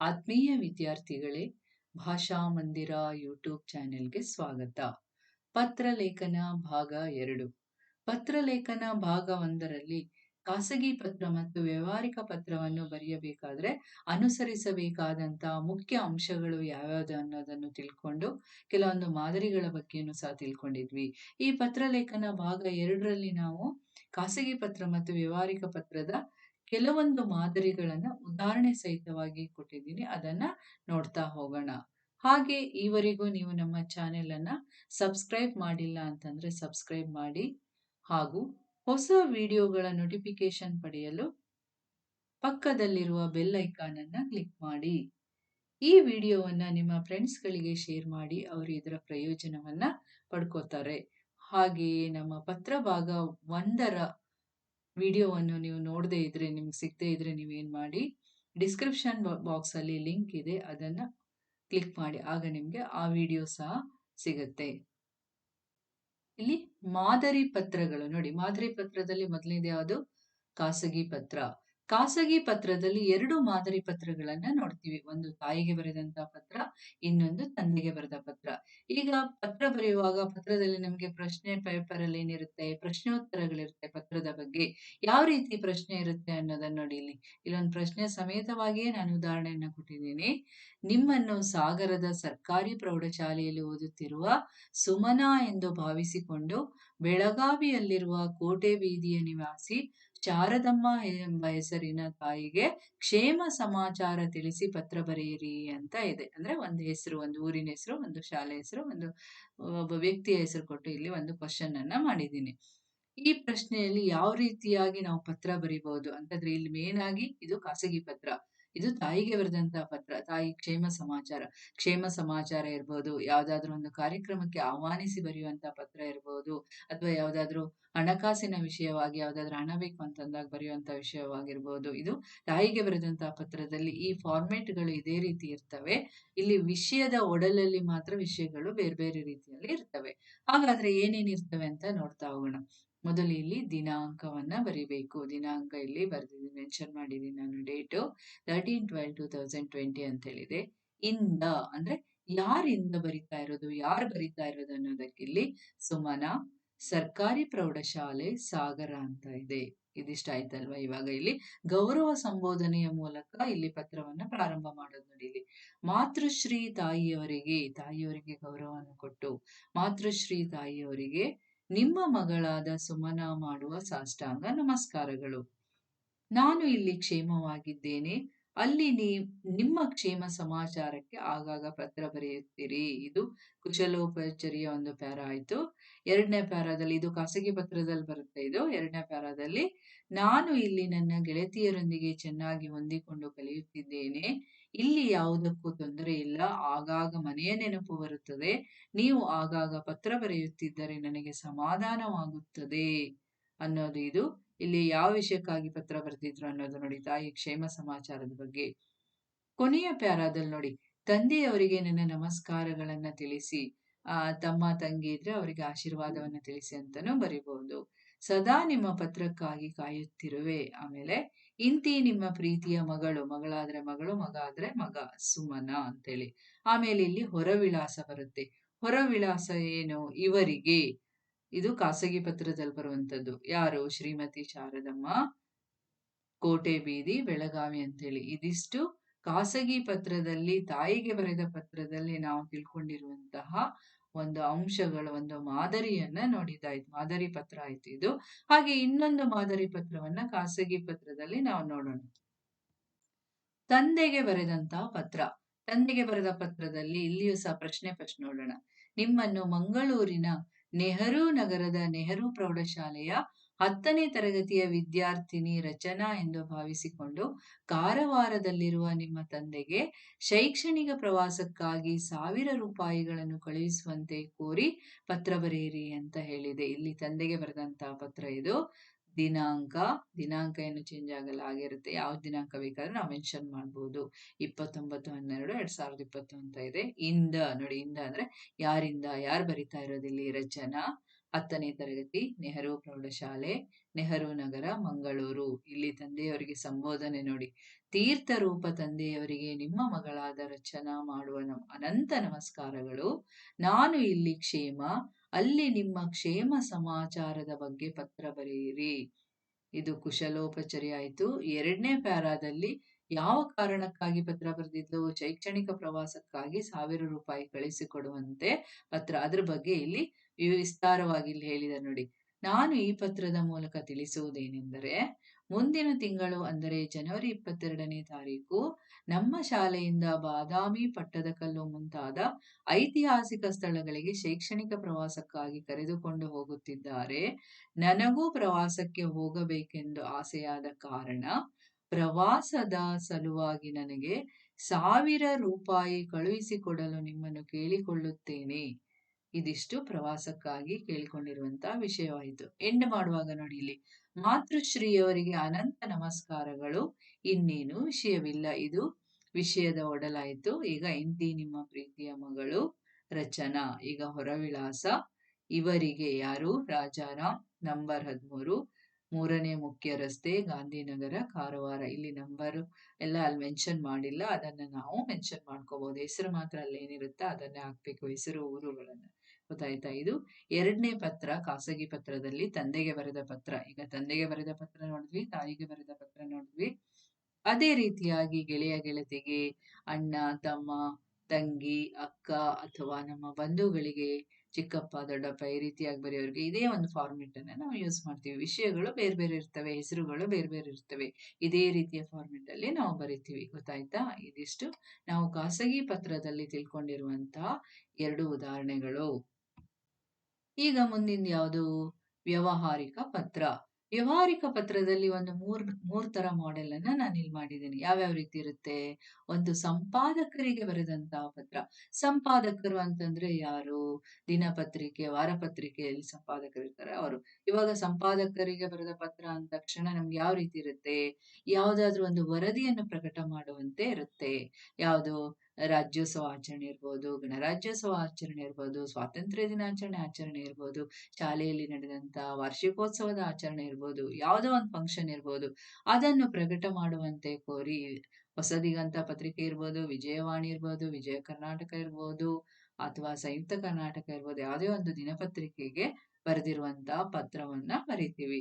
ಆತ್ಮೀಯ ವಿದ್ಯಾರ್ಥಿಗಳೇ, ಭಾಷಾ ಮಂದಿರ ಯೂಟ್ಯೂಬ್ ಚಾನೆಲ್ಗೆ ಸ್ವಾಗತ. ಪತ್ರಲೇಖನ ಭಾಗ ಎರಡು. ಪತ್ರಲೇಖನ ಭಾಗ ಒಂದರಲ್ಲಿ ಖಾಸಗಿ ಪತ್ರ ಮತ್ತು ವ್ಯವಹಾರಿಕ ಪತ್ರವನ್ನು ಬರೆಯಬೇಕಾದ್ರೆ ಅನುಸರಿಸಬೇಕಾದಂತಹ ಮುಖ್ಯ ಅಂಶಗಳು ಯಾವ್ಯಾವುದು ಅನ್ನೋದನ್ನು ತಿಳ್ಕೊಂಡು ಕೆಲವೊಂದು ಮಾದರಿಗಳ ಬಗ್ಗೆನೂ ಸಹ ತಿಳ್ಕೊಂಡಿದ್ವಿ. ಈ ಪತ್ರಲೇಖನ ಭಾಗ ಎರಡರಲ್ಲಿ ನಾವು ಖಾಸಗಿ ಪತ್ರ ಮತ್ತು ವ್ಯವಹಾರಿಕ ಪತ್ರದ ಕೆಲವೊಂದು ಮಾದರಿಗಳನ್ನ ಉದಾಹರಣೆ ಸಹಿತವಾಗಿ ಕೊಟ್ಟಿದ್ದೀನಿ. ಅದನ್ನ ನೋಡ್ತಾ ಹೋಗೋಣ. ಹಾಗೆ ಈವರೆಗೂ ನೀವು ನಮ್ಮ ಚಾನೆಲ್ ಅನ್ನ ಸಬ್ಸ್ಕ್ರೈಬ್ ಮಾಡಿಲ್ಲ ಅಂತಂದ್ರೆ ಸಬ್ಸ್ಕ್ರೈಬ್ ಮಾಡಿ. ಹಾಗೂ ಹೊಸ ವಿಡಿಯೋಗಳ ನೋಟಿಫಿಕೇಶನ್ ಪಡೆಯಲು ಪಕ್ಕದಲ್ಲಿರುವ ಬೆಲ್ ಐಕಾನ್ ಅನ್ನ ಕ್ಲಿಕ್ ಮಾಡಿ. ಈ ವಿಡಿಯೋವನ್ನ ನಿಮ್ಮ ಫ್ರೆಂಡ್ಸ್ಗಳಿಗೆ ಶೇರ್ ಮಾಡಿ ಅವರು ಇದರ ಪ್ರಯೋಜನವನ್ನ ಪಡ್ಕೋತಾರೆ. ಹಾಗೆಯೇ ನಮ್ಮ ಪತ್ರ ಭಾಗ ಒಂದರ ವಿಡಿಯೋವನ್ನು ನೀವು ನೋಡದೇ ಇದ್ದರೆ ನಿಮ್ಗೆ ಸಿಗದೇ ಇದ್ದರೆ ನೀವೇನು ಮಾಡಿ ಡಿಸ್ಕ್ರಿಪ್ಷನ್ ಬಾಕ್ಸಲ್ಲಿ ಲಿಂಕ್ ಇದೆ, ಅದನ್ನು ಕ್ಲಿಕ್ ಮಾಡಿ, ಆಗ ನಿಮಗೆ ಆ ವಿಡಿಯೋ ಸಹ ಸಿಗುತ್ತೆ. ಇಲ್ಲಿ ಮಾದರಿ ಪತ್ರಗಳು ನೋಡಿ, ಮಾದರಿ ಪತ್ರದಲ್ಲಿ ಮೊದಲನೇದು ಯಾವುದು? ಖಾಸಗಿ ಪತ್ರ. ಖಾಸಗಿ ಪತ್ರದಲ್ಲಿ ಎರಡು ಮಾದರಿ ಪತ್ರಗಳನ್ನ ನೋಡ್ತೀವಿ. ಒಂದು ತಾಯಿಗೆ ಬರೆದಂತಹ ಪತ್ರ, ಇನ್ನೊಂದು ತಂದೆಗೆ ಬರೆದ ಪತ್ರ. ಈಗ ಪತ್ರ ಬರೆಯುವಾಗ ಪತ್ರದಲ್ಲಿ ನಮಗೆ ಪ್ರಶ್ನೆ ಪೇಪರ್ ಅಲ್ಲಿ ಏನಿರುತ್ತೆ, ಪ್ರಶ್ನೋತ್ತರಗಳಿರುತ್ತೆ ಪತ್ರದ ಬಗ್ಗೆ. ಯಾವ ರೀತಿ ಪ್ರಶ್ನೆ ಇರುತ್ತೆ ಅನ್ನೋದನ್ನ ನೋಡಿ ಇಲ್ಲಿ. ಇಲ್ಲೊಂದು ಪ್ರಶ್ನೆ ಸಮೇತವಾಗಿಯೇ ನಾನು ಉದಾಹರಣೆಯನ್ನ ಕೊಟ್ಟಿದ್ದೀನಿ. ನಿಮ್ಮನ್ನು ಸಾಗರದ ಸರ್ಕಾರಿ ಪ್ರೌಢಶಾಲೆಯಲ್ಲಿ ಓದುತ್ತಿರುವ ಸುಮನಾ ಎಂದು ಭಾವಿಸಿಕೊಂಡು ಬೆಳಗಾವಿಯಲ್ಲಿರುವ ಕೋಟೆ ಬೀದಿಯ ನಿವಾಸಿ ಶಾರದಮ್ಮ ಎಂಬ ಹೆಸರಿನ ತಾಯಿಗೆ ಕ್ಷೇಮ ಸಮಾಚಾರ ತಿಳಿಸಿ ಪತ್ರ ಬರೆಯಿರಿ ಅಂತ ಇದೆ. ಅಂದ್ರೆ ಒಂದು ಹೆಸರು, ಒಂದು ಊರಿನ ಹೆಸರು, ಒಂದು ಶಾಲೆ ಹೆಸರು, ಒಂದು ಒಬ್ಬ ವ್ಯಕ್ತಿಯ ಹೆಸರು ಕೊಟ್ಟು ಇಲ್ಲಿ ಒಂದು ಕ್ವಶನ್ ಅನ್ನ ಮಾಡಿದ್ದೀನಿ. ಈ ಪ್ರಶ್ನೆಯಲ್ಲಿ ಯಾವ ರೀತಿಯಾಗಿ ನಾವು ಪತ್ರ ಬರಿಬಹುದು? ಅಂತಂದ್ರೆ ಇಲ್ಲಿ ಮೇನ್ ಆಗಿ ಇದು ಖಾಸಗಿ ಪತ್ರ. ಇದು ತಾಯಿಗೆ ಬರೆದಂತಹ ಪತ್ರ, ತಾಯಿ ಕ್ಷೇಮ ಸಮಾಚಾರ. ಕ್ಷೇಮ ಸಮಾಚಾರ ಇರ್ಬೋದು, ಯಾವ್ದಾದ್ರು ಒಂದು ಕಾರ್ಯಕ್ರಮಕ್ಕೆ ಆಹ್ವಾನಿಸಿ ಬರೆಯುವಂತಹ ಪತ್ರ ಇರ್ಬೋದು, ಅಥವಾ ಯಾವ್ದಾದ್ರು ಹಣಕಾಸಿನ ವಿಷಯವಾಗಿ ಯಾವ್ದಾದ್ರು ಹಣ ಬೇಕು ಅಂತಂದಾಗ ಬರೆಯುವಂತಹ ವಿಷಯವಾಗಿರ್ಬೋದು. ಇದು ತಾಯಿಗೆ ಬರೆದಂತಹ ಪತ್ರದಲ್ಲಿ ಈ ಫಾರ್ಮೆಟ್ಗಳು ಇದೇ ರೀತಿ ಇರ್ತವೆ. ಇಲ್ಲಿ ವಿಷಯದ ಒಡಲಲ್ಲಿ ಮಾತ್ರ ವಿಷಯಗಳು ಬೇರೆ ಬೇರೆ ರೀತಿಯಲ್ಲಿ ಇರ್ತವೆ. ಹಾಗಾದ್ರೆ ಏನೇನಿರ್ತವೆ ಅಂತ ನೋಡ್ತಾ ಹೋಗೋಣ. ಮೊದಲು ಇಲ್ಲಿ ದಿನಾಂಕವನ್ನ ಬರಿಬೇಕು. ದಿನಾಂಕ ಇಲ್ಲಿ ಬರೆದಿದ್ದೀನಿ ಮೆನ್ಷನ್ ಮಾಡಿದ್ದೀನಿ ನಾನು date. Thirteen twelve two thousand twenty ಅಂತ ಹೇಳಿದೆ. ಇಂದ ಅಂದ್ರೆ ಯಾರಿಂದ ಬರಿತಾ ಇರೋದು, ಯಾರು ಬರಿತಾ ಇರೋದು ಅನ್ನೋದಕ್ಕೆ ಇಲ್ಲಿ ಸುಮನ ಸರ್ಕಾರಿ ಪ್ರೌಢಶಾಲೆ ಸಾಗರ ಅಂತ ಇದೆ. ಇದಿಷ್ಟ ಆಯ್ತಲ್ವಾ ಇವಾಗ ಇಲ್ಲಿ? ಗೌರವ ಸಂಬೋಧನೆಯ ಮೂಲಕ ಇಲ್ಲಿ ಪತ್ರವನ್ನ ಪ್ರಾರಂಭ ಮಾಡೋದು ನೋಡಿ ಮಾತೃಶ್ರೀ ತಾಯಿಯವರಿಗೆ ತಾಯಿಯವರಿಗೆ ಗೌರವವನ್ನು ಕೊಟ್ಟು ಮಾತೃಶ್ರೀ ತಾಯಿಯವರಿಗೆ ನಿಮ್ಮ ಮಗಳಾದ ಸುಮನ ಮಾಡುವ ಸಾಷ್ಟಾಂಗ ನಮಸ್ಕಾರಗಳು. ನಾನು ಇಲ್ಲಿ ಕ್ಷೇಮವಾಗಿದ್ದೇನೆ. ಅಲ್ಲಿ ನೀ, ನಿಮ್ಮ ಕ್ಷೇಮ ಸಮಾಚಾರಕ್ಕೆ ಆಗಾಗ ಪತ್ರ ಬರೆಯುತ್ತೀರಿ. ಇದು ಕುಶಲೋಪಚರಿಯ ಒಂದು ಪ್ಯಾರ ಆಯ್ತು. ಎರಡನೇ ಪ್ಯಾರಾದಲ್ಲಿ, ಇದು ಖಾಸಗಿ ಪತ್ರದಲ್ಲಿ ಬರುತ್ತೆ ಇದು. ಎರಡನೇ ಪ್ಯಾರಾದಲ್ಲಿ ನಾನು ಇಲ್ಲಿ ನನ್ನ ಗೆಳತಿಯರೊಂದಿಗೆ ಚೆನ್ನಾಗಿ ಹೊಂದಿಕೊಂಡು ಕಲಿಯುತ್ತಿದ್ದೇನೆ. ಇಲ್ಲಿ ಯಾವುದಕ್ಕೂ ತೊಂದರೆ ಇಲ್ಲ. ಆಗಾಗ ಮನೆಯ ನೆನಪು ಬರುತ್ತದೆ. ನೀವು ಆಗಾಗ ಪತ್ರ ಬರೆಯುತ್ತಿದ್ದರೆ ನನಗೆ ಸಮಾಧಾನವಾಗುತ್ತದೆ ಅನ್ನೋದು ಇದು. ಇಲ್ಲಿ ಯಾವ ವಿಷಯಕ್ಕಾಗಿ ಪತ್ರ ಬರೆದಿದ್ರು ಅನ್ನೋದು ನೋಡಿ. ತಾಯಿ ಕ್ಷೇಮ ಸಮಾಚಾರದ ಬಗ್ಗೆ. ಕೊನೆಯ ಪ್ಯಾರಾದಲ್ಲಿ ನೋಡಿ. ತಂದೆಯವರಿಗೆ ನನ್ನ ನಮಸ್ಕಾರಗಳನ್ನ ತಿಳಿಸಿ. ಆ, ತಮ್ಮ ತಂಗಿ ಇದ್ರೆ ಅವರಿಗೆ ಆಶೀರ್ವಾದವನ್ನ ತಿಳಿಸಿ ಅಂತಾನೂ ಬರಿಬಹುದು ಸದಾ ನಿಮ್ಮ ಪತ್ರಕ್ಕಾಗಿ ಕಾಯುತ್ತಿರುವೆ. ಆಮೇಲೆ ಇಂತಿ ನಿಮ್ಮ ಪ್ರೀತಿಯ ಮಗಳು, ಮಗಳಾದ್ರೆ ಮಗಳು ಮಗ ಆದ್ರೆ ಮಗ, ಸುಮನ ಅಂತೇಳಿ. ಆಮೇಲೆ ಇಲ್ಲಿ ಹೊರವಿಳಾಸ ಬರುತ್ತೆ. ಹೊರವಿಳಾಸ ಏನು? ಇವರಿಗೆ. ಇದು ಖಾಸಗಿ ಪತ್ರದಲ್ಲಿ ಬರುವಂತದ್ದು. ಯಾರು? ಶ್ರೀಮತಿ ಶಾರದಮ್ಮ. ಕೋಟೆ ಬೀದಿ, ಬೆಳಗಾವಿ ಅಂತೇಳಿ. ಇದಿಷ್ಟು ಖಾಸಗಿ ಪತ್ರದಲ್ಲಿ, ತಾಯಿಗೆ ಬರೆದ ಪತ್ರದಲ್ಲಿ ನಾವು ತಿಳ್ಕೊಂಡಿರುವಂತಹ ಒಂದು ಅಂಶಗಳ ಒಂದು ಮಾದರಿಯನ್ನ ನೋಡಿದಾಯ್ತು ಮಾದರಿ ಪತ್ರ ಆಯ್ತು ಇದು. ಹಾಗೆ ಇನ್ನೊಂದು ಮಾದರಿ ಪತ್ರವನ್ನ ಖಾಸಗಿ ಪತ್ರದಲ್ಲಿ ನಾವು ನೋಡೋಣ. ತಂದೆಗೆ ಬರೆದಂತಹ ಪತ್ರ. ತಂದೆಗೆ ಬರೆದ ಪತ್ರದಲ್ಲಿ ಇಲ್ಲಿಯೂ ಸಹ ಪ್ರಶ್ನೆ ಪ್ರಶ್ನೆ ನೋಡೋಣ. ನಿಮ್ಮನ್ನು ಮಂಗಳೂರಿನ ನೆಹರು ನಗರದ ನೆಹರು ಪ್ರೌಢಶಾಲೆಯ ಹತ್ತನೇ ತರಗತಿಯ ವಿದ್ಯಾರ್ಥಿನಿ ರಚನಾ ಎಂದು ಭಾವಿಸಿಕೊಂಡು ಕಾರವಾರದಲ್ಲಿರುವ ನಿಮ್ಮ ತಂದೆಗೆ ಶೈಕ್ಷಣಿಕ ಪ್ರವಾಸಕ್ಕಾಗಿ ಸಾವಿರ ರೂಪಾಯಿಗಳನ್ನು ಕಳುಹಿಸುವಂತೆ ಕೋರಿ ಪತ್ರ ಬರೆಯಿರಿ ಅಂತ ಹೇಳಿದೆ. ಇಲ್ಲಿ ತಂದೆಗೆ ಬರೆದಂತಹ ಪತ್ರ ಇದು. ದಿನಾಂಕ ದಿನಾಂಕ ಏನು ಚೇಂಜ್ ಆಗಲ್ಲ, ಆಗಿರುತ್ತೆ. ಯಾವ ದಿನಾಂಕ ಬೇಕಾದ್ರೆ ನಾವು ಮೆನ್ಷನ್ ಮಾಡ್ಬೋದು. ಇಪ್ಪತ್ತೊಂಬತ್ತು, ಹನ್ನೆರಡು, ಎರಡ್ ಸಾವಿರದ ಇಪ್ಪತ್ತು ಅಂತ ಇದೆ. ಇಂದ, ನೋಡಿ ಇಂದ ಅಂದ್ರೆ ಯಾರಿಂದ, ಯಾರು ಬರಿತಾ ಇರೋದಿಲ್ಲಿ ರಚನಾ ಹತ್ತನೇ ತರಗತಿ, ನೆಹರು ಪ್ರೌಢಶಾಲೆ, ನೆಹರು ನಗರ, ಮಂಗಳೂರು. ಇಲ್ಲಿ ತಂದೆಯವರಿಗೆ ಸಂಬೋಧನೆ ನೋಡಿ. ತೀರ್ಥ ರೂಪ ತಂದೆಯವರಿಗೆ ನಿಮ್ಮ ಮಗಳಾದ ರಚನಾ ಮಾಡುವ ಅನಂತ ನಮಸ್ಕಾರಗಳು. ನಾನು ಇಲ್ಲಿ ಕ್ಷೇಮ, ಅಲ್ಲಿ ನಿಮ್ಮ ಕ್ಷೇಮ ಸಮಾಚಾರದ ಬಗ್ಗೆ ಪತ್ರ ಬರೆಯಿರಿ. ಇದು ಕುಶಲೋಪಚರಿ ಆಯ್ತು. ಎರಡನೇ ಪ್ಯಾರಾದಲ್ಲಿ ಯಾವ ಕಾರಣಕ್ಕಾಗಿ ಪತ್ರ ಬರೆದಿದ್ದು ಶೈಕ್ಷಣಿಕ ಪ್ರವಾಸಕ್ಕಾಗಿ ಸಾವಿರ ರೂಪಾಯಿ ಕಳಿಸಿಕೊಡುವಂತೆ ಪತ್ರ. ಅದ್ರ ಬಗ್ಗೆ ಇಲ್ಲಿ ವಿಸ್ತಾರವಾಗಿ ಇಲ್ಲಿ ಹೇಳಿದ ನೋಡಿ. ನಾನು ಈ ಪತ್ರದ ಮೂಲಕ ತಿಳಿಸುವುದೇನೆಂದರೆ, ಮುಂದಿನ ತಿಂಗಳು ಅಂದರೆ ಜನವರಿ ಇಪ್ಪತ್ತೆರಡನೇ ತಾರೀಕು, ನಮ್ಮ ಶಾಲೆಯಿಂದ ಬಾದಾಮಿ ಪಟ್ಟದಕಲ್ಲು ಮುಂತಾದ ಐತಿಹಾಸಿಕ ಸ್ಥಳಗಳಿಗೆ ಶೈಕ್ಷಣಿಕ ಪ್ರವಾಸಕ್ಕಾಗಿ ಕರೆದುಕೊಂಡು ಹೋಗುತ್ತಿದ್ದಾರೆ. ನನಗೂ ಪ್ರವಾಸಕ್ಕೆ ಹೋಗಬೇಕೆಂದು ಆಸೆಯಾದ ಕಾರಣ, ಪ್ರವಾಸದ ಸಲುವಾಗಿ ನನಗೆ ಸಾವಿರ ರೂಪಾಯಿ ಕಳುಹಿಸಿಕೊಡಲು ನಿಮ್ಮನ್ನು ಕೇಳಿಕೊಳ್ಳುತ್ತೇನೆ. ಇದಿಷ್ಟು ಪ್ರವಾಸಕ್ಕಾಗಿ ಕೇಳಿಕೊಂಡಿರುವಂತಹ ವಿಷಯವಾಯಿತು. ಎಂಡ್ ಮಾಡುವಾಗ ನೋಡಿ ಇಲ್ಲಿ. ಮಾತೃಶ್ರೀಯವರಿಗೆ ಅನಂತ ನಮಸ್ಕಾರಗಳು. ಇನ್ನೇನು ವಿಷಯವಿಲ್ಲ. ಇದು ವಿಷಯದ ಒಡಲಾಯಿತು. ಈಗ ಇಂತಿ ನಿಮ್ಮ ಪ್ರೀತಿಯ ಮಗಳು ರಚನಾ. ಈಗ ಹೊರವಿಳಾಸ. ಇವರಿಗೆ ಯಾರು? ರಾಜಾರಾಮ್, ನಂಬರ್ ಹದಿಮೂರು. ಮೂರನೇ ಮುಖ್ಯ ರಸ್ತೆ, ಗಾಂಧಿನಗರ, ಕಾರವಾರ. ಇಲ್ಲಿ ನಂಬರ್ ಎಲ್ಲ ಅಲ್ಲಿ ಮೆನ್ಷನ್ ಮಾಡಿಲ್ಲ. ಅದನ್ನ ನಾವು ಮೆನ್ಷನ್ ಮಾಡ್ಕೋಬಹುದು ಹೆಸರು ಮಾತ್ರ ಅಲ್ಲಿ ಏನಿರುತ್ತೆ ಅದನ್ನೇ ಹಾಕ್ಬೇಕು. ಹೆಸರು, ಊರುಗಳನ್ನ. ಗೊತ್ತಾಯ್ತಾ? ಇದು ಎರಡನೇ ಪತ್ರ ಖಾಸಗಿ ಪತ್ರದಲ್ಲಿ ತಂದೆಗೆ ಬರೆದ ಪತ್ರ. ಈಗ ತಂದೆಗೆ ಬರೆದ ಪತ್ರ ನೋಡಿದ್ವಿ, ತಾಯಿಗೆ ಬರೆದ ಪತ್ರ ನೋಡಿದ್ವಿ. ಅದೇ ರೀತಿಯಾಗಿ ಗೆಳೆಯ ಗೆಳತಿಗೆ ಅಣ್ಣ, ತಮ್ಮ, ತಂಗಿ, ಅಕ್ಕ ಅಥವಾ ನಮ್ಮ ಬಂಧುಗಳಿಗೆ, ಚಿಕ್ಕಪ್ಪ, ದೊಡ್ಡಪ್ಪ ಈ ರೀತಿಯಾಗಿ ಬರೆಯೋರಿಗೆ ಇದೇ ಒಂದು ಫಾರ್ಮೆಟ್ ಅನ್ನ ನಾವು ಯೂಸ್ ಮಾಡ್ತೀವಿ. ವಿಷಯಗಳು ಬೇರೆ ಬೇರೆ ಇರ್ತವೆ, ಹೆಸರುಗಳು ಬೇರೆ ಬೇರೆ ಇರ್ತವೆ. ಇದೇ ರೀತಿಯ ಫಾರ್ಮೆಟ್ ಅಲ್ಲಿ ನಾವು ಬರಿತೀವಿ. ಗೊತ್ತಾಯ್ತಾ? ಇದಿಷ್ಟು. ನಾವು ಖಾಸಗಿ ಪತ್ರದಲ್ಲಿ ತಿಳ್ಕೊಂಡಿರುವಂತಹ ಎರಡು ಉದಾಹರಣೆಗಳು. ಈಗ ಮುಂದಿನ ಯಾವುದು? ವ್ಯವಹಾರಿಕ ಪತ್ರ. ವ್ಯವಹಾರಿಕ ಪತ್ರದಲ್ಲಿ ಒಂದು ಮೂರ್ ಮೂರ್ ತರ ಮಾಡೆಲ್ ಅನ್ನ ನಾನು ಇಲ್ಲಿ ಮಾಡಿದ್ದೀನಿ. ಯಾವ್ಯಾವ ರೀತಿ ಇರುತ್ತೆ? ಒಂದು ಸಂಪಾದಕರಿಗೆ ಬರೆದಂತಹ ಪತ್ರ. ಸಂಪಾದಕರು ಅಂತಂದ್ರೆ ಯಾರು? ದಿನಪತ್ರಿಕೆ, ವಾರಪತ್ರಿಕೆಯಲ್ಲಿ ಸಂಪಾದಕರು ಇರ್ತಾರೆ ಅವರು. ಇವಾಗ ಸಂಪಾದಕರಿಗೆ ಬರೆದ ಪತ್ರ ಅಂದ ತಕ್ಷಣ ನಮ್ಗೆ ಯಾವ ರೀತಿ ಇರುತ್ತೆ? ಯಾವ್ದಾದ್ರು ಒಂದು ವರದಿಯನ್ನು ಪ್ರಕಟ ಮಾಡುವಂತೆ ಇರುತ್ತೆ. ಯಾವುದು? ರಾಜ್ಯೋತ್ಸವ ಆಚರಣೆ ಇರ್ಬೋದು, ಗಣರಾಜ್ಯೋತ್ಸವ ಆಚರಣೆ ಇರ್ಬೋದು, ಸ್ವಾತಂತ್ರ್ಯ ದಿನಾಚರಣೆ ಆಚರಣೆ ಇರ್ಬೋದು, ಶಾಲೆಯಲ್ಲಿ ನಡೆದಂತ ವಾರ್ಷಿಕೋತ್ಸವದ ಆಚರಣೆ ಇರ್ಬೋದು, ಯಾವುದೋ ಒಂದು ಫಂಕ್ಷನ್ ಇರ್ಬೋದು, ಅದನ್ನು ಪ್ರಕಟ ಮಾಡುವಂತೆ ಕೋರಿ ಹೊಸದಿಗಂತ ಪತ್ರಿಕೆ ಇರ್ಬೋದು, ವಿಜಯವಾಣಿ ಇರ್ಬೋದು, ವಿಜಯ ಕರ್ನಾಟಕ ಇರ್ಬೋದು, ಅಥವಾ ಸಂಯುಕ್ತ ಕರ್ನಾಟಕ ಇರ್ಬೋದು, ಯಾವುದೇ ಒಂದು ದಿನಪತ್ರಿಕೆಗೆ ಬರೆದಿರುವಂತಹ ಪತ್ರವನ್ನ ಬರಿತೀವಿ.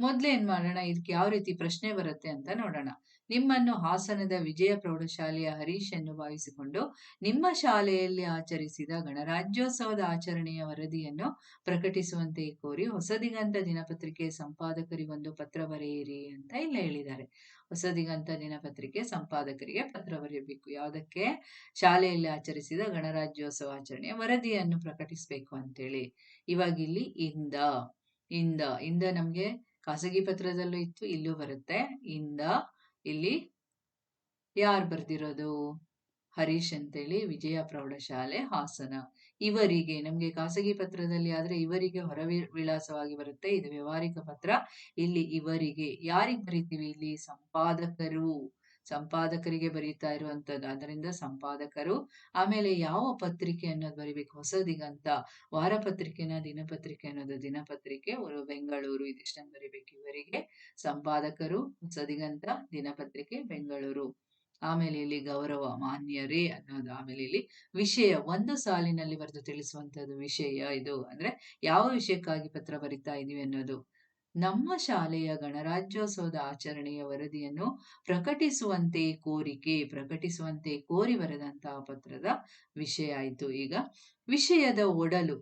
ಮೊದ್ಲೇನ್ ಮಾಡೋಣ? ಇದಕ್ಕೆ ಯಾವ ರೀತಿ ಪ್ರಶ್ನೆ ಬರುತ್ತೆ ಅಂತ ನೋಡೋಣ. ನಿಮ್ಮನ್ನು ಹಾಸನದ ವಿಜಯ ಪ್ರೌಢಶಾಲೆಯ ಹರೀಶ್ ಎಂದು ಭಾವಿಸಿಕೊಂಡು ನಿಮ್ಮ ಶಾಲೆಯಲ್ಲಿ ಆಚರಿಸಿದ ಗಣರಾಜ್ಯೋತ್ಸವದ ಆಚರಣೆಯ ವರದಿಯನ್ನು ಪ್ರಕಟಿಸುವಂತೆ ಕೋರಿ ಹೊಸದಿಗಂತ ದಿನಪತ್ರಿಕೆ ಸಂಪಾದಕರಿಗೊಂದು ಪತ್ರ ಬರೆಯಿರಿ ಅಂತ ಇಲ್ಲಿ ಹೇಳಿದ್ದಾರೆ. ಹೊಸದಿಗಂತ ದಿನಪತ್ರಿಕೆ ಸಂಪಾದಕರಿಗೆ ಪತ್ರ ಬರೆಯಬೇಕು. ಯಾವುದಕ್ಕೆ? ಶಾಲೆಯಲ್ಲಿ ಆಚರಿಸಿದ ಗಣರಾಜ್ಯೋತ್ಸವ ಆಚರಣೆಯ ವರದಿಯನ್ನು ಪ್ರಕಟಿಸಬೇಕು ಅಂತೇಳಿ. ಇವಾಗ ಇಲ್ಲಿ ಇಂದ ಇಂದ ಇಂದ ನಮ್ಗೆ ಖಾಸಗಿ ಪತ್ರದಲ್ಲೂ ಇತ್ತು, ಇಲ್ಲೂ ಬರುತ್ತೆ. ಇಂದ ಇಲ್ಲಿ ಯಾರು ಬರ್ದಿರೋದು? ಹರೀಶ್ ಅಂತೇಳಿ ವಿಜಯ ಪ್ರೌಢಶಾಲೆ, ಹಾಸನ. ಇವರಿಗೆ, ನಮ್ಗೆ ಖಾಸಗಿ ಪತ್ರದಲ್ಲಿ ಆದ್ರೆ ಇವರಿಗೆ ಹೊರ ವಿಳಾಸವಾಗಿ ಬರುತ್ತೆ. ಇದು ವ್ಯವಹಾರಿಕ ಪತ್ರ. ಇಲ್ಲಿ ಇವರಿಗೆ ಯಾರಿಗ್ ಬರಿತೀವಿ? ಇಲ್ಲಿ ಸಂಪಾದಕರು. ಸಂಪಾದಕರಿಗೆ ಬರೀತಾ ಇರುವಂತದ್ದು. ಅದರಿಂದ ಸಂಪಾದಕರು ಆಮೇಲೆ ಯಾವ ಪತ್ರಿಕೆ ಅನ್ನೋದು ಬರಿಬೇಕು? ಹೊಸದಿಗಂತ ವಾರಪತ್ರಿಕೆನ ದಿನಪತ್ರಿಕೆ ಅನ್ನೋದು? ದಿನಪತ್ರಿಕೆ ಅವರು ಬೆಂಗಳೂರು ಇದಿಷ್ಟನ್ನು ಬರಿಬೇಕು ಇವರಿಗೆ. ಸಂಪಾದಕರು, ಹೊಸದಿಗಂತ ದಿನಪತ್ರಿಕೆ ಬೆಂಗಳೂರು. ಆಮೇಲೆ ಇಲ್ಲಿ ಗೌರವ, ಮಾನ್ಯರೇ ಅನ್ನೋದು. ಆಮೇಲೆ ಇಲ್ಲಿ ವಿಷಯ, ಒಂದು ಸಾಲಿನಲ್ಲಿ ಬರೆದು ತಿಳಿಸುವಂತದ್ದು ವಿಷಯ ಇದು. ಅಂದ್ರೆ ಯಾವ ವಿಷಯಕ್ಕಾಗಿ ಪತ್ರ ಬರಿತಾ ಇದೀವಿ ಅನ್ನೋದು. ನಮ್ಮ ಶಾಲೆಯ ಗಣರಾಜ್ಯೋತ್ಸವದ ಆಚರಣೆಯ ವರದಿಯನ್ನು ಪ್ರಕಟಿಸುವಂತೆ ಕೋರಿಕೆ, ಪ್ರಕಟಿಸುವಂತೆ ಕೋರಿ ಬರೆದಂತಹ ಪತ್ರದ ವಿಷಯ ಆಯಿತು. ಈಗ ವಿಷಯದ ಒಡಲು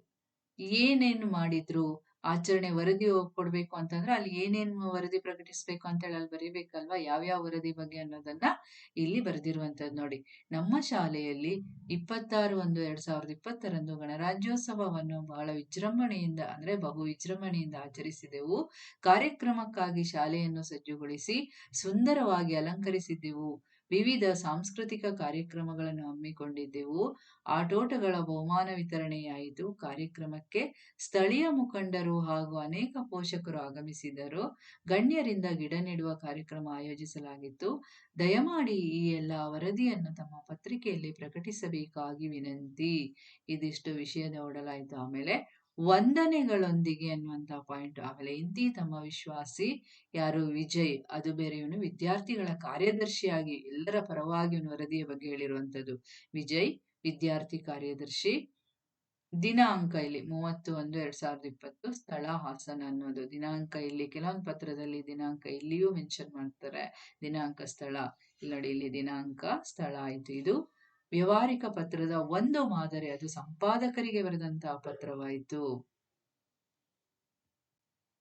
ಏನೇನು ಮಾಡಿದ್ರು? ಆಚರಣೆ ವರದಿ ಕೊಡ್ಬೇಕು ಅಂತಂದ್ರೆ ಅಲ್ಲಿ ಏನೇನು ವರದಿ ಪ್ರಕಟಿಸ್ಬೇಕು ಅಂತ ಹೇಳಿ ಅಲ್ಲಿ ಬರೀಬೇಕಲ್ವಾ? ಯಾವ್ಯಾವ ವರದಿ ಬಗ್ಗೆ ಅನ್ನೋದನ್ನ ಇಲ್ಲಿ ಬರೆದಿರುವಂತದ್ದು ನೋಡಿ. ನಮ್ಮ ಶಾಲೆಯಲ್ಲಿ ಇಪ್ಪತ್ತಾರು ಒಂದು ಎರಡ್ ಸಾವಿರದ ಇಪ್ಪತ್ತರಂದು ಗಣರಾಜ್ಯೋತ್ಸವವನ್ನು ಬಹಳ ವಿಜೃಂಭಣೆಯಿಂದ ಅಂದ್ರೆ ಬಹು ವಿಜೃಂಭಣೆಯಿಂದ ಆಚರಿಸಿದೆವು. ಕಾರ್ಯಕ್ರಮಕ್ಕಾಗಿ ಶಾಲೆಯನ್ನು ಸಜ್ಜುಗೊಳಿಸಿ ಸುಂದರವಾಗಿ ಅಲಂಕರಿಸಿದ್ದೆವು ವಿವಿಧ ಸಾಂಸ್ಕೃತಿಕ ಕಾರ್ಯಕ್ರಮಗಳನ್ನು ಹಮ್ಮಿಕೊಂಡಿದ್ದೆವು. ಆಟೋಟಗಳ ಬಹುಮಾನ ವಿತರಣೆಯಾಯಿತು. ಕಾರ್ಯಕ್ರಮಕ್ಕೆ ಸ್ಥಳೀಯ ಮುಖಂಡರು ಹಾಗೂ ಅನೇಕ ಪೋಷಕರು ಆಗಮಿಸಿದರು ಗಣ್ಯರಿಂದ ಗಿಡ ನೆಡುವ ಕಾರ್ಯಕ್ರಮ ಆಯೋಜಿಸಲಾಗಿತ್ತು. ದಯಮಾಡಿ ಈ ಎಲ್ಲ ವರದಿಯನ್ನು ತಮ್ಮ ಪತ್ರಿಕೆಯಲ್ಲಿ ಪ್ರಕಟಿಸಬೇಕಾಗಿ ವಿನಂತಿ. ಇದಿಷ್ಟು ವಿಷಯದ ನೋಡಲಾಯಿತು. ಆಮೇಲೆ ವಂದನೆಗಳೊಂದಿಗೆ ಅನ್ನುವಂತ ಪಾಯಿಂಟ್ ಆಮೇಲೆ ಇಂತಿ ತಮ್ಮ ವಿಶ್ವಾಸಿ, ಯಾರು ವಿಜಯ್, ಅದು ಬೇರೆ ಇವನು ವಿದ್ಯಾರ್ಥಿಗಳ ಕಾರ್ಯದರ್ಶಿಯಾಗಿ, ಎಲ್ಲರ ಪರವಾಗಿ ಇವನು ವರದಿಯ ಬಗ್ಗೆ ಹೇಳಿರುವಂತದ್ದು ವಿಜಯ್, ವಿದ್ಯಾರ್ಥಿ ಕಾರ್ಯದರ್ಶಿ, ದಿನಾಂಕ ಇಲ್ಲಿ ಮೂವತ್ತು ಒಂದು ಎರಡ್ ಸಾವಿರದ ಇಪ್ಪತ್ತು, ಸ್ಥಳ ಹಾಸನ ಅನ್ನೋದು. ದಿನಾಂಕ ಇಲ್ಲಿ, ಕೆಲವೊಂದು ಪತ್ರದಲ್ಲಿ ದಿನಾಂಕ ಇಲ್ಲಿಯೂ ಮೆನ್ಷನ್ ಮಾಡ್ತಾರೆ. ದಿನಾಂಕ ಸ್ಥಳ. ಇಲ್ಲಿ ನೋಡಿ, ಇಲ್ಲಿ ದಿನಾಂಕ, ಸ್ಥಳ ಆಯ್ತು. ಇದು ವ್ಯವಹಾರಿಕ ಪತ್ರದ ಒಂದು ಮಾದರಿ ಅದು ಸಂಪಾದಕರಿಗೆ ಬರೆದಂತಹ ಪತ್ರವಾಯಿತು.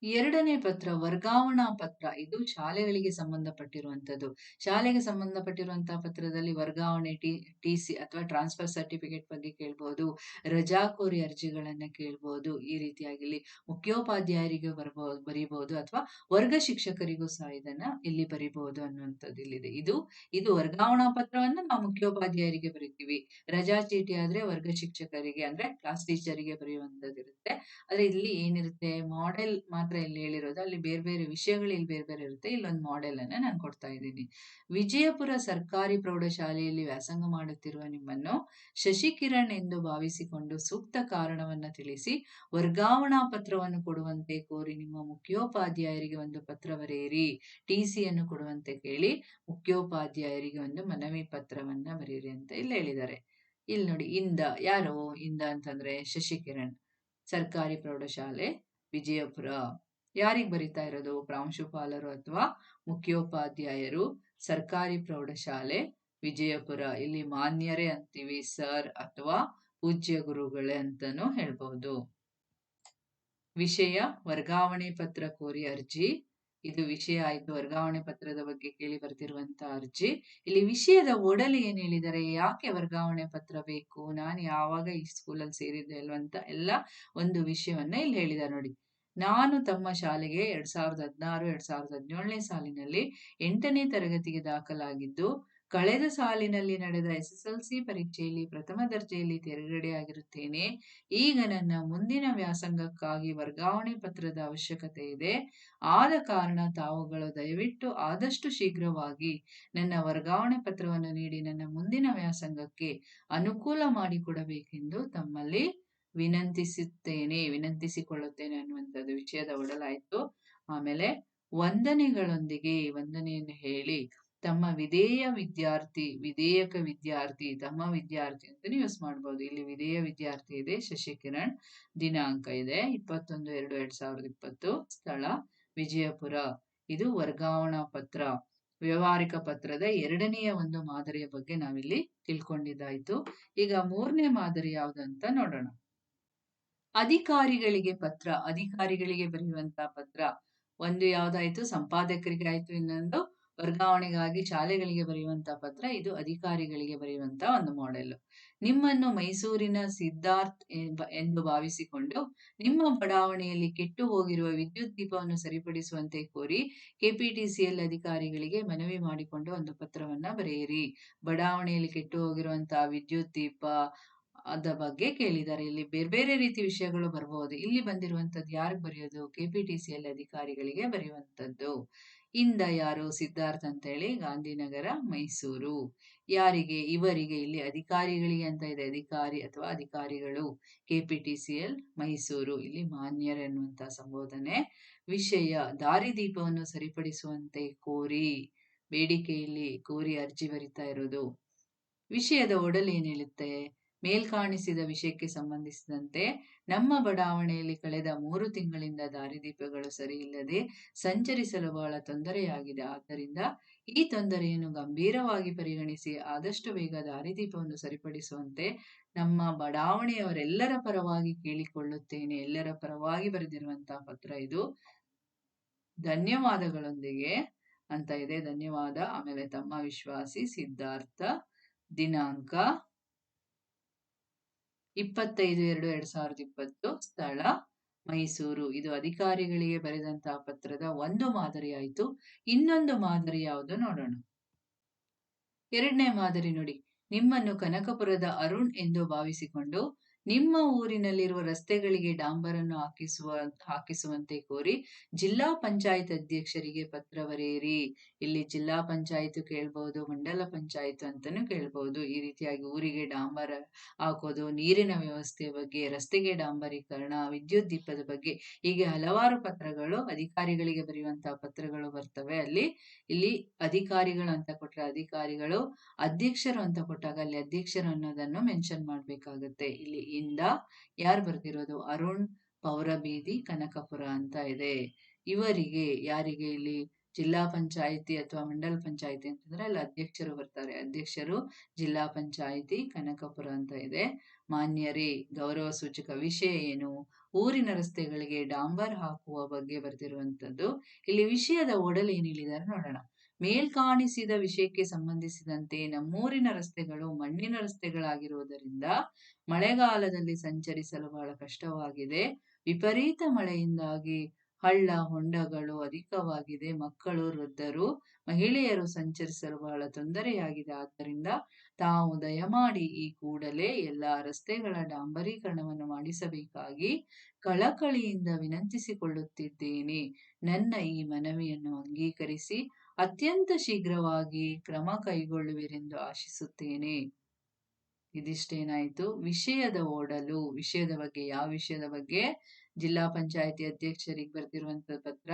ಎರಡನೇ ಪತ್ರ ವರ್ಗಾವಣಾ ಪತ್ರ. ಇದು ಶಾಲೆಗಳಿಗೆ ಸಂಬಂಧಪಟ್ಟಿರುವಂತದ್ದು ಶಾಲೆಗೆ ಸಂಬಂಧಪಟ್ಟಿರುವಂತಹ ಪತ್ರದಲ್ಲಿ ವರ್ಗಾವಣೆ ಟಿ ಟಿ ಸಿ ಅಥವಾ ಟ್ರಾನ್ಸ್ಫರ್ ಸರ್ಟಿಫಿಕೇಟ್ ಬಗ್ಗೆ ಕೇಳ್ಬೋದು. ರಜಾಕೋರಿ ಅರ್ಜಿಗಳನ್ನ ಕೇಳ್ಬೋದು. ಈ ರೀತಿಯಾಗಿಲ್ಲಿ ಮುಖ್ಯೋಪಾಧ್ಯಾಯರಿಗೆ ಬರಬಹುದು ಬರೀಬಹುದು ಅಥವಾ ವರ್ಗ ಶಿಕ್ಷಕರಿಗೂ ಸಹ ಇದನ್ನ ಇಲ್ಲಿ ಬರೀಬಹುದು ಅನ್ನುವಂಥದ್ದು ಇಲ್ಲಿದೆ. ಇದು ಇದು ವರ್ಗಾವಣಾ ಪತ್ರವನ್ನು ನಾವು ಮುಖ್ಯೋಪಾಧ್ಯಾಯರಿಗೆ ಬರಿತೀವಿ. ರಜಾ ಚೀಟಿ ಆದ್ರೆ ವರ್ಗ ಶಿಕ್ಷಕರಿಗೆ ಅಂದ್ರೆ ಕ್ಲಾಸ್ ಟೀಚರಿಗೆ ಬರೆಯುವಂತದ್ದು ಇರುತ್ತೆ ಆದ್ರೆ ಇಲ್ಲಿ ಏನಿರುತ್ತೆ? ಮಾಡೆಲ್ ಮಾತ್ರ ಇಲ್ಲಿ ಹೇಳಿರೋದು. ಅಲ್ಲಿ ಬೇರೆ ಬೇರೆ ವಿಷಯಗಳು ಇಲ್ಲಿ ಬೇರೆ ಬೇರೆ ಇರುತ್ತೆ. ಇಲ್ಲೊಂದು ಮಾಡೆಲ್ ಅನ್ನ ನಾನು ಕೊಡ್ತಾ ಇದ್ದೀನಿ. ವಿಜಯಪುರ ಸರ್ಕಾರಿ ಪ್ರೌಢಶಾಲೆಯಲ್ಲಿ ವ್ಯಾಸಂಗ ಮಾಡುತ್ತಿರುವ ನಿಮ್ಮನ್ನು ಶಶಿಕಿರಣ್ ಎಂದು ಭಾವಿಸಿಕೊಂಡು ಸೂಕ್ತ ಕಾರಣವನ್ನ ತಿಳಿಸಿ ವರ್ಗಾವಣಾ ಪತ್ರವನ್ನು ಕೊಡುವಂತೆ ಕೋರಿ ನಿಮ್ಮ ಮುಖ್ಯೋಪಾಧ್ಯಾಯರಿಗೆ ಒಂದು ಪತ್ರ ಬರೆಯಿರಿ ಟಿ ಸಿಯನ್ನು ಕೊಡುವಂತೆ ಕೇಳಿ ಮುಖ್ಯೋಪಾಧ್ಯಾಯರಿಗೆ ಒಂದು ಮನವಿ ಪತ್ರವನ್ನ ಬರೆಯಿರಿ ಅಂತ ಇಲ್ಲಿ ಹೇಳಿದ್ದಾರೆ. ಇಲ್ಲಿ ನೋಡಿ ಇಂದ ಯಾರು ಇಂದ ಅಂತಂದ್ರೆ ಶಶಿಕಿರಣ್ ಸರ್ಕಾರಿ ಪ್ರೌಢಶಾಲೆ ವಿಜಯಪುರ. ಯಾರಿಗೆ ಬರಿತಾ ಇರೋದು? ಪ್ರಾಂಶುಪಾಲರು ಅಥವಾ ಮುಖ್ಯೋಪಾಧ್ಯಾಯರು? ಸರ್ಕಾರಿ ಪ್ರೌಢಶಾಲೆ? ವಿಜಯಪುರ. ಇಲ್ಲಿ ಮಾನ್ಯರೇ ಅಂತೀವಿ, ಸರ್ ಅಥವಾ ಪೂಜ್ಯ ಗುರುಗಳೇ ಅಂತಾನೂ ಹೇಳ್ಬಹುದು ವಿಷಯ, ವರ್ಗಾವಣೆ ಪತ್ರ ಕೋರಿ ಅರ್ಜಿ. ಇದು ವಿಷಯ ಆಯ್ತು. ವರ್ಗಾವಣೆ ಪತ್ರದ ಬಗ್ಗೆ ಕೇಳಿ ಬರ್ತಿರುವಂತ ಅರ್ಜಿ. ಇಲ್ಲಿ ವಿಷಯದ ಒಡಲಿ ಏನ್ ಹೇಳಿದರೆ ಯಾಕೆ ವರ್ಗಾವಣೆ ಪತ್ರ ಬೇಕು? ನಾನು ಯಾವಾಗ ಈ ಸ್ಕೂಲಲ್ಲಿ ಸೇರಿದ್ದೆ ಅಲ್ವಂತ ಎಲ್ಲ ಒಂದು ವಿಷಯವನ್ನ ಇಲ್ಲಿ ಹೇಳಿದ ನೋಡಿ. ನಾನು ತಮ್ಮ ಶಾಲೆಗೆ ಎರಡ್ ಸಾವಿರದ ಹದಿನಾರು, ಎರಡ್ ಸಾವಿರದ ಹದಿನೇಳನೇ ಸಾಲಿನಲ್ಲಿ ಎಂಟನೇ ತರಗತಿಗೆ ದಾಖಲಾಗಿದ್ದು, ಕಳೆದ ಸಾಲಿನಲ್ಲಿ ನಡೆದ ಎಸ್ ಎಸ್ ಎಲ್ ಸಿ ಪರೀಕ್ಷೆಯಲ್ಲಿ ಪ್ರಥಮ ದರ್ಜೆಯಲ್ಲಿ ತೆರಗಡೆಯಾಗಿರುತ್ತೇನೆ. ಈಗ ನನ್ನ ಮುಂದಿನ ವ್ಯಾಸಂಗಕ್ಕಾಗಿ ವರ್ಗಾವಣೆ ಪತ್ರದ ಅವಶ್ಯಕತೆ ಇದೆ. ಆದ ಕಾರಣ ತಾವುಗಳು ದಯವಿಟ್ಟು ಆದಷ್ಟು ಶೀಘ್ರವಾಗಿ ನನ್ನ ವರ್ಗಾವಣೆ ಪತ್ರವನ್ನು ನೀಡಿ ನನ್ನ ಮುಂದಿನ ವ್ಯಾಸಂಗಕ್ಕೆ ಅನುಕೂಲ ಮಾಡಿಕೊಡಬೇಕೆಂದು ತಮ್ಮಲ್ಲಿ ವಿನಂತಿಸುತ್ತೇನೆ, ವಿನಂತಿಸಿಕೊಳ್ಳುತ್ತೇನೆ ಅನ್ನುವಂಥದ್ದು ವಿಷಯದ ಒಡಲಾಯಿತು. ಆಮೇಲೆ ವಂದನೆಗಳೊಂದಿಗೆ ವಂದನೆಯನ್ನು ಹೇಳಿ, ತಮ್ಮ ವಿಧೇಯ ವಿದ್ಯಾರ್ಥಿ, ವಿಧೇಯಕ ವಿದ್ಯಾರ್ಥಿ, ತಮ್ಮ ವಿದ್ಯಾರ್ಥಿ ಅಂತ ಯೂಸ್ ಮಾಡ್ಬೋದು. ಇಲ್ಲಿ ವಿಧೇಯ ವಿದ್ಯಾರ್ಥಿ ಇದೆ, ಶಶಿಕಿರಣ್, ದಿನಾಂಕ ಇದೆ, ಇಪ್ಪತ್ತೊಂದು, ಎರಡು, ಎರಡ್ ಸಾವಿರದ ಇಪ್ಪತ್ತು, ಸ್ಥಳ ವಿಜಯಪುರ. ಇದು ವರ್ಗಾವಣಾ ಪತ್ರ. ವ್ಯವಹಾರಿಕ ಪತ್ರದ ಎರಡನೆಯ ಒಂದು ಮಾದರಿಯ ಬಗ್ಗೆ ನಾವಿಲ್ಲಿ ತಿಳ್ಕೊಂಡಿದ್ದಾಯ್ತು. ಈಗ ಮೂರನೇ ಮಾದರಿ ಯಾವ್ದಂತ ನೋಡೋಣ. ಅಧಿಕಾರಿಗಳಿಗೆ ಪತ್ರ, ಅಧಿಕಾರಿಗಳಿಗೆ ಬರೆಯುವಂತ ಪತ್ರ. ಒಂದು ಯಾವ್ದಾಯ್ತು? ಸಂಪಾದಕರಿಗೆ ಆಯ್ತು. ಇನ್ನೊಂದು ವರ್ಗಾವಣೆಗಾಗಿ ಶಾಲೆಗಳಿಗೆ ಬರೆಯುವಂತ ಪತ್ರ, ಇದು ಅಧಿಕಾರಿಗಳಿಗೆ ಬರೆಯುವಂತ ಒಂದು ಮಾಡೆಲ್ ನಿಮ್ಮನ್ನು ಮೈಸೂರಿನ ಸಿದ್ಧಾರ್ಥ್ ಎಂದು ಭಾವಿಸಿಕೊಂಡು ನಿಮ್ಮ ಬಡಾವಣೆಯಲ್ಲಿ ಕೆಟ್ಟು ಹೋಗಿರುವ ವಿದ್ಯುತ್ ದೀಪವನ್ನು ಸರಿಪಡಿಸುವಂತೆ ಕೋರಿ ಕೆಪಿಟಿಸಿಎಲ್ ಅಧಿಕಾರಿಗಳಿಗೆ ಮನವಿ ಮಾಡಿಕೊಂಡು ಒಂದು ಪತ್ರವನ್ನ ಬರೆಯಿರಿ. ಬಡಾವಣೆಯಲ್ಲಿ ಕೆಟ್ಟು ಹೋಗಿರುವಂತಹ ವಿದ್ಯುತ್ ದೀಪ ಅದ ಬಗ್ಗೆ ಕೇಳಿದ್ದಾರೆ. ಇಲ್ಲಿ ಬೇರೆ ಬೇರೆ ರೀತಿ ವಿಷಯಗಳು ಬರಬಹುದು ಇಲ್ಲಿ ಬಂದಿರುವಂತದ್ದು ಯಾರಿಗೆ ಬರೆಯೋದು? ಕೆಪಿ ಟಿ ಸಿ ಎಲ್ ಅಧಿಕಾರಿಗಳಿಗೆ ಬರೆಯುವಂಥದ್ದು. ಇಂದ ಯಾರು? ಸಿದ್ಧಾರ್ಥ ಅಂತ ಹೇಳಿ ಗಾಂಧಿನಗರ, ಮೈಸೂರು. ಯಾರಿಗೆ? ಇವರಿಗೆ ಇಲ್ಲಿ ಅಧಿಕಾರಿಗಳಿಗೆ ಅಂತ ಇದೆ. ಅಧಿಕಾರಿ ಅಥವಾ ಅಧಿಕಾರಿಗಳು. ಕೆಪಿಟಿಸಿಎಲ್ ಮೈಸೂರು. ಇಲ್ಲಿ ಮಾನ್ಯರು ಎನ್ನುವಂತ ಸಂಬೋಧನೆ. ವಿಷಯ, ದಾರಿದೀಪವನ್ನು ಸರಿಪಡಿಸುವಂತೆ ಕೋರಿ. ಬೇಡಿಕೆಯಲ್ಲಿ ಕೋರಿ ಅರ್ಜಿ ಬರಿತಾ ಇರೋದು. ವಿಷಯದ ಒಡಲ್ ಏನ್ ಹೇಳುತ್ತೆ? ಮೇಲ್ಕಾಣಿಸಿದ ವಿಷಯಕ್ಕೆ ಸಂಬಂಧಿಸಿದಂತೆ ನಮ್ಮ ಬಡಾವಣೆಯಲ್ಲಿ ಕಳೆದ ಮೂರು ತಿಂಗಳಿಂದ ದಾರಿದೀಪಗಳು ಸರಿಯಿಲ್ಲದೆ ಸಂಚರಿಸಲು ಬಹಳ ತೊಂದರೆಯಾಗಿದೆ. ಆದ್ದರಿಂದ ಈ ತೊಂದರೆಯನ್ನು ಗಂಭೀರವಾಗಿ ಪರಿಗಣಿಸಿ ಆದಷ್ಟು ಬೇಗ ದಾರಿದೀಪವನ್ನು ಸರಿಪಡಿಸುವಂತೆ ನಮ್ಮ ಬಡಾವಣೆಯವರೆಲ್ಲರ ಪರವಾಗಿ ಕೇಳಿಕೊಳ್ಳುತ್ತೇನೆ. ಎಲ್ಲರ ಪರವಾಗಿ ಬರೆದಿರುವಂತಹ ಪತ್ರ ಇದು. ಧನ್ಯವಾದಗಳೊಂದಿಗೆ ಅಂತ ಇದೆ. ಧನ್ಯವಾದ. ಆಮೇಲೆ ತಮ್ಮ ವಿಶ್ವಾಸಿ ಸಿದ್ಧಾರ್ಥ ದಿನಾಂಕ ಇಪ್ಪತ್ತೈದು ಎರಡು ಎರಡ್ ಸಾವಿರದ ಇಪ್ಪತ್ತು ಸ್ಥಳ ಮೈಸೂರು. ಇದು ಅಧಿಕಾರಿಗಳಿಗೆ ಬರೆದಂತಹ ಪತ್ರದ ಒಂದು ಮಾದರಿ ಆಯಿತು. ಇನ್ನೊಂದು ಮಾದರಿ ಯಾವುದು ನೋಡೋಣ. ಎರಡನೇ ಮಾದರಿ ನೋಡಿ. ನಿಮ್ಮನ್ನು ಕನಕಪುರದ ಅರುಣ್ ಎಂದು ಭಾವಿಸಿಕೊಂಡು ನಿಮ್ಮ ಊರಿನಲ್ಲಿರುವ ರಸ್ತೆಗಳಿಗೆ ಡಾಂಬರನ್ನು ಹಾಕಿಸುವ, ಹಾಕಿಸುವಂತೆ ಕೋರಿ ಜಿಲ್ಲಾ ಪಂಚಾಯತ್ ಅಧ್ಯಕ್ಷರಿಗೆ ಪತ್ರ ಬರೆಯಿರಿ. ಇಲ್ಲಿ ಜಿಲ್ಲಾ ಪಂಚಾಯತ್ ಕೇಳ್ಬಹುದು ಮಂಡಲ ಪಂಚಾಯತ್ ಅಂತಾನೂ ಕೇಳ್ಬಹುದು ಈ ರೀತಿಯಾಗಿ ಊರಿಗೆ ಡಾಂಬರ ಹಾಕೋದು, ನೀರಿನ ವ್ಯವಸ್ಥೆ ಬಗ್ಗೆ, ರಸ್ತೆಗೆ ಡಾಂಬರೀಕರಣ, ವಿದ್ಯುತ್ ದೀಪದ ಬಗ್ಗೆ ಹೀಗೆ ಹಲವಾರು ಪತ್ರಗಳು ಅಧಿಕಾರಿಗಳಿಗೆ ಬರೆಯುವಂತಹ ಪತ್ರಗಳು ಬರ್ತವೆ. ಅಲ್ಲಿ, ಇಲ್ಲಿ ಅಧಿಕಾರಿಗಳು ಅಂತ ಕೊಟ್ರೆ ಅಧಿಕಾರಿಗಳು, ಅಧ್ಯಕ್ಷರು ಅಂತ ಕೊಟ್ಟಾಗ ಅಲ್ಲಿ ಅಧ್ಯಕ್ಷರು ಅನ್ನೋದನ್ನು ಮೆನ್ಷನ್ ಮಾಡ್ಬೇಕಾಗತ್ತೆ. ಇಲ್ಲಿ ಇಂದ ಯಾರು ಬರೆದಿರೋದು? ಅರುಣ್ ಪೌರಬೀದಿ ಕನಕಪುರ ಅಂತ ಇದೆ. ಇವರಿಗೆ ಯಾರಿಗೆ ಇಲ್ಲಿ ಜಿಲ್ಲಾ ಪಂಚಾಯಿತಿ ಅಥವಾ ಮಂಡಲ ಪಂಚಾಯಿತಿ ಅಂತಂದ್ರೆ ಅಲ್ಲಿ ಅಧ್ಯಕ್ಷರು ಬರ್ತಾರೆ. ಅಧ್ಯಕ್ಷರು ಜಿಲ್ಲಾ ಪಂಚಾಯಿತಿ ಕನಕಪುರ ಅಂತ ಇದೆ. ಮಾನ್ಯರೇ, ಗೌರವ ಸೂಚಕ ವಿಷಯ ಏನು? ಊರಿನ ರಸ್ತೆಗಳಿಗೆ ಡಾಂಬರ್ ಹಾಕುವ ಬಗ್ಗೆ ಬರ್ತಿರುವಂತದ್ದು ಇಲ್ಲಿ ವಿಷಯದ ಒಡಲು ಏನ್ ಹೇಳಿದಾರೆ ನೋಡೋಣ. ಮೇಲ್ಕಾಣಿಸಿದ ವಿಷಯಕ್ಕೆ ಸಂಬಂಧಿಸಿದಂತೆ ನಮ್ಮೂರಿನ ರಸ್ತೆಗಳು ಮಣ್ಣಿನ ರಸ್ತೆಗಳಾಗಿರುವುದರಿಂದ ಮಳೆಗಾಲದಲ್ಲಿ ಸಂಚರಿಸಲು ಬಹಳ ಕಷ್ಟವಾಗಿದೆ. ವಿಪರೀತ ಮಳೆಯಿಂದಾಗಿ ಹಳ್ಳ, ಹೊಂಡಗಳು ಅಧಿಕವಾಗಿದೆ. ಮಕ್ಕಳು, ವೃದ್ಧರು, ಮಹಿಳೆಯರು ಸಂಚರಿಸಲು ಬಹಳ ತೊಂದರೆಯಾಗಿದೆ. ಆದ್ದರಿಂದ ತಾವು ದಯಮಾಡಿ ಈ ಕೂಡಲೇ ಎಲ್ಲ ರಸ್ತೆಗಳ ಡಾಂಬರೀಕರಣವನ್ನು ಮಾಡಿಸಬೇಕಾಗಿ ಕಳಕಳಿಯಿಂದ ವಿನಂತಿಸಿಕೊಳ್ಳುತ್ತಿದ್ದೇನೆ. ನನ್ನ ಈ ಮನವಿಯನ್ನು ಅಂಗೀಕರಿಸಿ ಅತ್ಯಂತ ಶೀಘ್ರವಾಗಿ ಕ್ರಮ ಕೈಗೊಳ್ಳುವಿರೆಂದು ಆಶಿಸುತ್ತೇನೆ. ಇದಿಷ್ಟೇನಾಯ್ತು? ವಿಷಯದ ಓಡಲು, ವಿಷಯದ ಬಗ್ಗೆ, ಯಾವ ವಿಷಯದ ಬಗ್ಗೆ ಜಿಲ್ಲಾ ಪಂಚಾಯತಿ ಅಧ್ಯಕ್ಷರಿಗೆ ಬರ್ತಿರುವಂತ ಪತ್ರ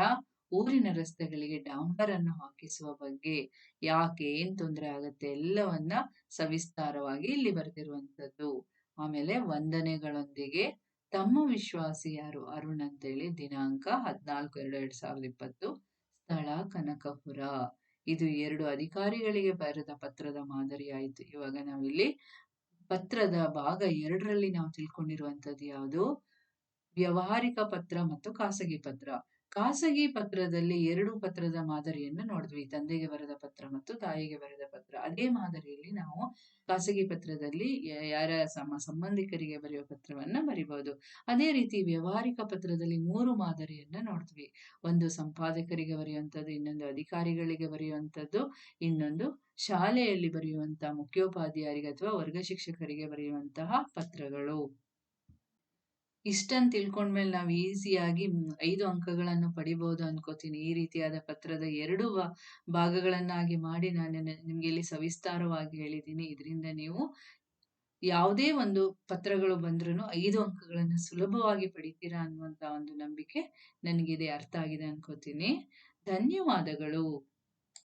ಊರಿನ ರಸ್ತೆಗಳಿಗೆ ಡಾಂಬರ್ ಅನ್ನು ಹಾಕಿಸುವ ಬಗ್ಗೆ ಯಾಕೆ, ಏನ್ ತೊಂದರೆ ಆಗತ್ತೆ, ಎಲ್ಲವನ್ನ ಸವಿಸ್ತಾರವಾಗಿ ಇಲ್ಲಿ ಬರ್ತಿರುವಂತದ್ದು ಆಮೇಲೆ ವಂದನೆಗಳೊಂದಿಗೆ ತಮ್ಮ ವಿಶ್ವಾಸಿ ಯಾರು ಅರುಣ್ ಅಂತೇಳಿ ದಿನಾಂಕ ಹದಿನಾಲ್ಕು ಎರಡು ಎರಡ್ ಸಾವಿರದ ಇಪ್ಪತ್ತು, ಸ್ಥಳ ಕನಕಪುರ. ಇದು ಎರಡು ಅಧಿಕಾರಿಗಳಿಗೆ ಬರೆದ ಪತ್ರದ ಮಾದರಿಯಾಯಿತು. ಇವಾಗ ನಾವಿಲ್ಲಿ ಪತ್ರದ ಭಾಗ ಎರಡರಲ್ಲಿ ನಾವು ತಿಳ್ಕೊಂಡಿರುವಂತದ್ದು ಯಾವುದು? ವ್ಯವಹಾರಿಕ ಪತ್ರ ಮತ್ತು ಖಾಸಗಿ ಪತ್ರ. ಖಾಸಗಿ ಪತ್ರದಲ್ಲಿ ಎರಡು ಪತ್ರದ ಮಾದರಿಯನ್ನು ನೋಡಿದ್ವಿ. ತಂದೆಗೆ ಬರೆದ ಪತ್ರ ಮತ್ತು ತಾಯಿಗೆ ಬರೆದ ಪತ್ರ. ಅದೇ ಮಾದರಿಯಲ್ಲಿ ನಾವು ಖಾಸಗಿ ಪತ್ರದಲ್ಲಿ ಯಾರ ಸಮ, ಸಂಬಂಧಿಕರಿಗೆ ಬರೆಯುವ ಪತ್ರವನ್ನ ಬರಿಬಹುದು ಅದೇ ರೀತಿ ವ್ಯವಹಾರಿಕ ಪತ್ರದಲ್ಲಿ ಮೂರು ಮಾದರಿಯನ್ನ ನೋಡಿದ್ವಿ. ಒಂದು ಸಂಪಾದಕರಿಗೆ ಬರೆಯುವಂಥದ್ದು, ಇನ್ನೊಂದು ಅಧಿಕಾರಿಗಳಿಗೆ ಬರೆಯುವಂಥದ್ದು, ಇನ್ನೊಂದು ಶಾಲೆಯಲ್ಲಿ ಬರೆಯುವಂತಹ ಮುಖ್ಯೋಪಾಧ್ಯಾಯರಿಗೆ ಅಥವಾ ವರ್ಗ ಶಿಕ್ಷಕರಿಗೆ ಬರೆಯುವಂತಹ ಪತ್ರಗಳು. ಇಷ್ಟನ್ ತಿಳ್ಕೊಂಡ್ಮೇಲೆ ನಾವು ಈಸಿಯಾಗಿ ಐದು ಅಂಕಗಳನ್ನು ಪಡಿಬಹುದು ಅನ್ಕೋತೀನಿ. ಈ ರೀತಿಯಾದ ಪತ್ರದ ಎರಡು ಭಾಗಗಳನ್ನಾಗಿ ಮಾಡಿ ನಾನು ನಿಮ್ಗೆ ಇಲ್ಲಿ ಸವಿಸ್ತಾರವಾಗಿ ಹೇಳಿದ್ದೀನಿ ಇದರಿಂದ ನೀವು ಯಾವುದೇ ಒಂದು ಪತ್ರಗಳು ಬಂದ್ರೂ ಐದು ಅಂಕಗಳನ್ನು ಸುಲಭವಾಗಿ ಪಡಿತೀರಾ ಅನ್ನುವಂತ ಒಂದು ನಂಬಿಕೆ ನನಗಿದೆ, ಅರ್ಥ ಆಗಿದೆ ಅನ್ಕೋತೀನಿ. ಧನ್ಯವಾದಗಳು.